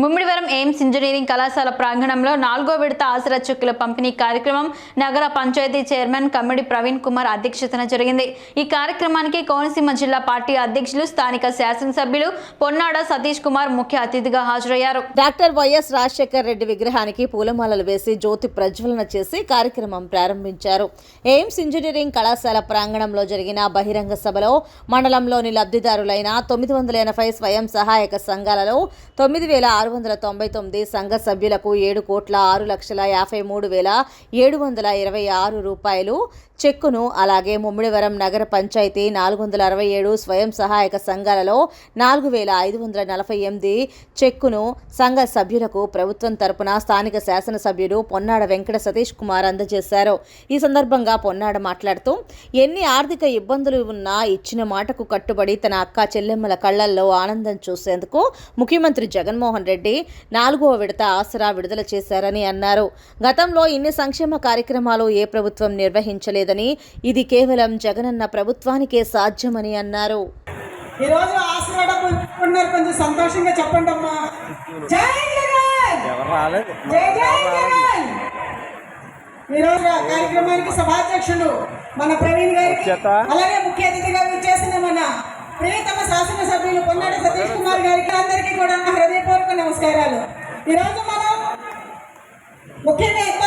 Mummidivaram AIIMS engineering కళాశాల ప్రాంగణంలో నాలుగో విడత ఆసరా చెక్కుల పంపిణీ కార్యక్రమం నగర పంచాయతీ చైర్మన్ కమ్మిడి ప్రవీణ్ కుమార్ అధ్యక్షతన జరిగింది. ఈ కార్యక్రమానికి కోనసీమ జిల్లా పార్టీ అధ్యక్షులు స్థానిక శాసనసభ్యులు పొన్నాడ సతీష్ కుమార్ ముఖ్య అతిథిగా హాజరయ్యారు. డాక్టర్ వైఎస్ రాజశేఖర్ రెడ్డి విగ్రహానికి పూలమాలలు వేసి జ్యోతి ప్రజ్వలన చేసి కార్యక్రమం ప్రారంభించారు. ఎయిమ్స్ ఇంజనీరింగ్ కళాశాల ప్రాంగణంలో జరిగిన బహిరంగ సభలో మండలంలోని లబ్ధిదారులైన తొమ్మిది వందల ఎనభై స్వయం సహాయక సంఘాలలో తొమ్మిది వేల ఆరు వందల తొంభై తొమ్మిది సంఘ సభ్యులకు ఏడు కోట్ల ఆరు లక్షల యాభై మూడు వేల ఏడు వందల ఇరవై ఆరు రూపాయలు. చెక్కును అలాగే ముమ్మిడివరం నగర పంచాయతీ నాలుగు వందల అరవై ఏడు స్వయం సహాయక సంఘాలలో నాలుగు వేల ఐదు వందల నలభై ఎనిమిది చెక్కును సంఘ సభ్యులకు ప్రభుత్వం తరపున స్థానిక శాసనసభ్యుడు పొన్నాడ వెంకట సతీష్ కుమార్ అందజేశారు. ఈ సందర్భంగా పొన్నాడ మాట్లాడుతూ ఎన్ని ఆర్థిక ఇబ్బందులు ఉన్నా ఇచ్చిన మాటకు కట్టుబడి తన అక్క చెల్లెమ్మల కళ్ళల్లో ఆనందం చూసేందుకు ముఖ్యమంత్రి జగన్మోహన్ రెడ్డి నాలుగవ విడత ఆసరా విడుదల చేశారని అన్నారు. గతంలో ఇన్ని సంక్షేమ కార్యక్రమాలు ఏ ప్రభుత్వం నిర్వహించలేదని ఇది కేవలం జగనన్న ప్రభుత్వానికే సాధ్యమని అన్నారు. ఈరోజు ఆశీర్వాదం పొందుకున్నారు కొంచెం సంతోషంగా చెప్పండి అమ్మా. జై జగన్! ఎవరు రాలేదు? జై జై జగన్! ఈరోజు ఆ కార్యక్రమానికి సభాధ్యక్షులు మన ప్రవీణ్ గారికి. అలాగే ముఖ్య అతిథిగా విచ్చేసిన మన ప్రియతమ శాసనసభ్యులు పొన్నాడి ఈరోజు మనం ముఖ్యంగా